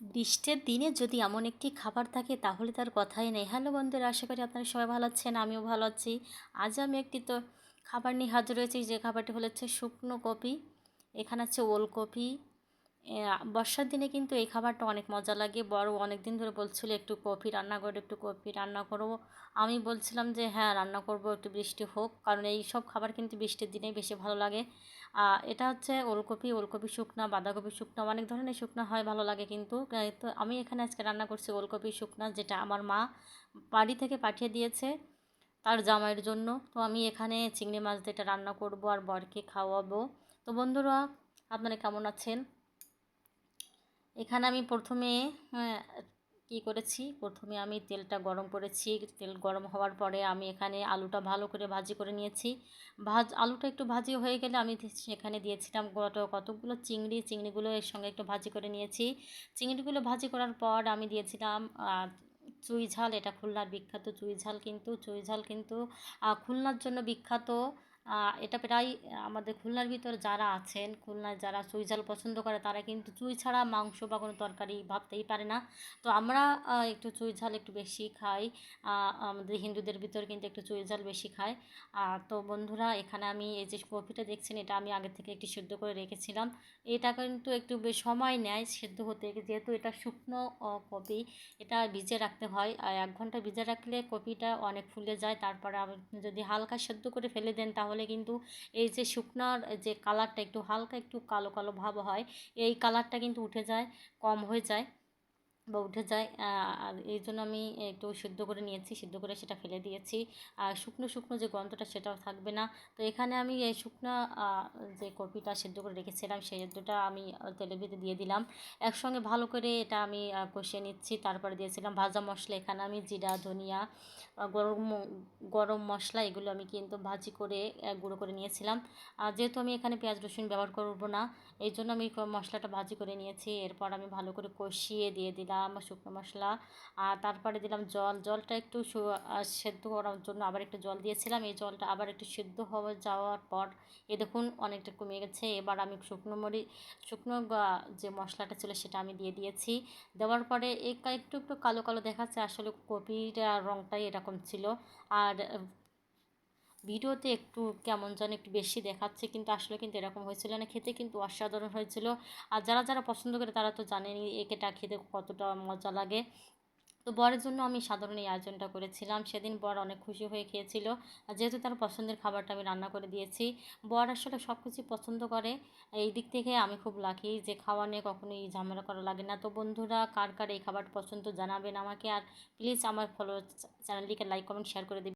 বৃষ্টির দিনে যদি এমন একটি খাবার থাকে, তাহলে তার কথাই নেই। হ্যালো বন্ধুরা, আশা করি আপনারা সবাই ভালো আছেন, আমিও ভালো আছি। আজ আমি একটি তো খাবার নিয়ে হাজির হয়েছি, যে খাবারটি হলো হচ্ছে শুকনো কপি। এখানে আছে ওলকপি বর্ষার দিনে কিন্তু এই খাবারটা অনেক মজা লাগে। বড় অনেক দিন ধরে বলছিল, একটু কপি রান্না করে, একটু কপি রান্না করব আমি বলছিলাম যে হ্যাঁ রান্না করব, একটু বৃষ্টি হোক। কারণ এই সব খাবার কিন্তু বৃষ্টির দিনেই বেশি ভালো লাগে। এটা হচ্ছে ওলকপি ওলকপি শুকনা, বাঁধাকপি শুকনা, অনেক ধরনের শুকনা হয়, ভালো লাগে কিন্তু। তো আমি এখানে আজকে রান্না করছি ওলকপি শুকনা, যেটা আমার মা বাড়ি থেকে পাঠিয়ে দিয়েছে তার জামাইয়ের জন্য। তো আমি এখানে চিংড়ি মাছ দিয়ে এটা রান্না করব আর বরকে খাওয়াবো। তো বন্ধুরা, আপনারা কেমন আছেন? এখানে আমি প্রথমে কি করেছি? প্রথমে আমি তেলটা গরম করেছি। তেল গরম হওয়ার পরে আমি এখানে আলুটা ভালো করে ভাজি করে নিয়েছি। ভাজ, আলুটা একটু ভাজি হয়ে গেলে আমি সেখানে দিয়েছিলাম কত, কতগুলো চিংড়ি। চিংড়িগুলো এর সঙ্গে একটু ভাজি করে নিয়েছি। চিংড়িগুলো ভাজি করার পর আমি দিয়েছিলাম চুই ঝাল। এটা খুলনার বিখ্যাত চুই ঝাল কিন্তু, চুই ঝাল কিন্তু খুলনার জন্য বিখ্যাত এটা প্রায় আমাদের খুলনার ভিতর যারা আছেন খুলনায় যারা চুই ঝাল পছন্দ করে, তারা কিন্তু চুই ছাড়া মাংস বা কোনো তরকারি ভাবতেই পারে না। তো আমরা একটু চুই ঝাল একটু বেশি খাই আমাদের হিন্দুদের ভিতর কিন্তু একটু চুই ঝাল বেশি খায়। তো বন্ধুরা, এখানে আমি এই যে কপিটা দেখছেন, এটা আমি আগে থেকে একটু সেদ্ধ করে রেখেছিলাম। এটা কিন্তু একটু সময় নেয় সেদ্ধ হতে, যেহেতু এটা শুকনো কপি এটা ভিজে রাখতে হয়। আর এক ঘণ্টা ভিজে রাখলে কপিটা অনেক ফুলে যায়, তারপরে যদি হালকা সেদ্ধ করে ফেলে দেন, তাহলে তাহলে কিন্তু এই যে শুকনার যে কালারটা একটু হালকা একটু কালো কালো ভাব হয়, এই কালারটা কিন্তু উঠে যায়, কম হয়ে যায়। বা উঠে যায়। আর এই জন্য আমি একটু সিদ্ধ করে নিয়েছি, সিদ্ধ করে সেটা ফেলে দিয়েছি। আর শুকনো শুকনো যে গন্ধটা সেটাও থাকবে না। তো এখানে আমি এই শুকনো যে কপিটা সিদ্ধ করে রেখেছিলাম, সেই সেদ্ধটা আমি তেলের ভিতরে দিয়ে দিলাম। একসঙ্গে ভালো করে এটা আমি কষিয়ে নিচ্ছি। তারপরে দিয়েছিলাম ভাজা মশলা। এখানে আমি জিরা, ধনিয়া গরম গরম মশলা এগুলো আমি কিন্তু ভাজি করে গুঁড়ো করে নিয়েছিলাম। আর যেহেতু আমি এখানে পেঁয়াজ, রসুন ব্যবহার করব না, এই জন্য আমি মশলাটা ভাজি করে নিয়েছি। এরপর আমি ভালো করে কষিয়ে দিয়ে দিলাম। দিলাম, শুকনো মশলা। আর তারপরে দিলাম জল। জলটা একটু সেদ্ধ করার জন্য আবার একটু জল দিয়েছিলাম। এই জলটা আবার একটু সেদ্ধ হওয়া যাওয়ার পর, এ দেখুন অনেকটা কমে গেছে। এবার আমি শুকনো মরি, শুকনো যে মশলাটা ছিল সেটা আমি দিয়ে দিয়েছি। দেওয়ার পরে একটু একটু কালো কালো দেখাচ্ছে। আসলে কপির রঙটাই এরকম ছিল। আর ভিডিওতে একটু কেমন যেন একটু বেশি দেখাচ্ছে, কিন্তু আসলে কিন্তু এরকম হয়েছিল না। খেতে কিন্তু অসাধারণ হয়েছিল। আর যারা যারা পছন্দ করে তারা তো জানেনি একেটা খেতে কতটা মজা লাগে। তো বরের জন্য আমি সাধারণ এই আয়োজনটা করেছিলাম। সেদিন বর অনেক খুশি হয়ে খেয়েছিল। যেহেতু তার পছন্দের খাবারটা আমি রান্না করে দিয়েছি, বর আসলে সব কিছুই পছন্দ করে। এই দিক থেকে আমি খুব লাকি যে খাওয়া নিয়ে কখনোই ঝামেলা করা লাগে না। তো বন্ধুরা, কার কার এই খাবার পছন্দ জানাবেন আমাকে। আর প্লিজ আমার ফলো চ্যানেলটিকে লাইক কমেন্ট শেয়ার করে দেবেন।